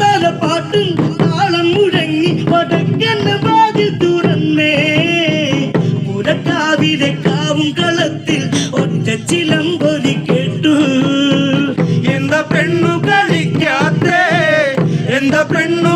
തലപ്പാട്ടും താളം മുഴങ്ങി വടക്കന് വാതിൽ തുറന്നേ. പുരക്കാവിലെ കാവും കളത്തിൽ ഒറ്റ ചിലമ്പൊലി കേട്ടു. എന്താ പെണ്ണു കളിക്കാത്തേ? എന്താ പെണ്ണു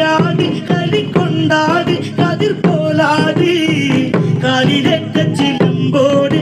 களியாடி களி கொண்டாடி கதிர் போலாடி களிலெட்ட சிலம்போடு